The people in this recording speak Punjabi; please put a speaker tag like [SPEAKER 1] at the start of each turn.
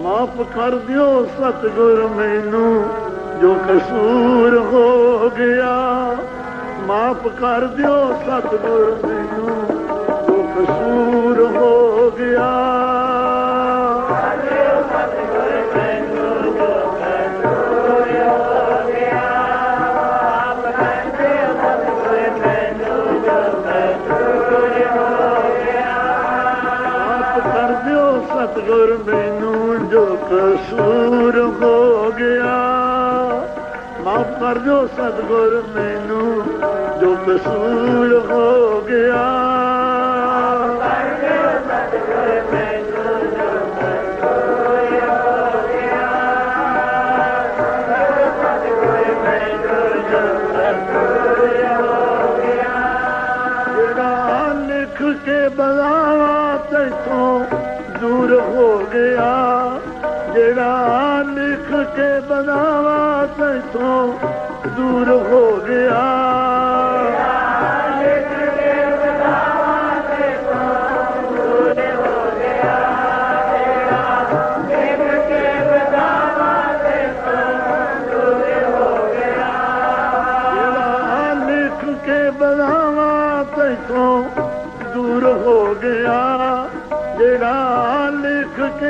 [SPEAKER 1] ਮਾਫ ਕਰ ਦਿਓ ਸਤਿਗੁਰ ਮੈਨੂੰ ਜੋ ਕਸੂਰ ਹੋ ਗਿਆ। ਮਾਫ ਕਰ ਦਿਓ ਸਤਿਗੁਰ ਮੈਨੂੰ। ਸਤਿਗੁਰ ਮੈਨੂੰ ਜੋ ਕਸੂਰ ਹੋ ਗਿਆ। ਮਾਫ ਕਰ ਜੋ ਸਤਿਗੁਰ, ਮੈਨੂੰ ਜੋ ਕਸੂਰ ਹੋ ਗਿਆ। ਲਿਖ ਕੇ ਬਲਾਵਾ ਤੈਥੋਂ ਦੂਰ ਹੋ ਗਿਆ। ਜਿਹੜਾ ਲਿਖ ਕੇ ਬਲਾਵਾ ਤੈਥੋਂ ਦੂਰ ਹੋ ਗਿਆ। ਜਿਹੜਾ ਲਿਖ ਕੇ ਬਲਾਵਾ ਤੈਥੋਂ ਦੂਰ ਹੋ ਗਿਆ। ਜਿਹੜਾ ਲਿਖ ਕੇ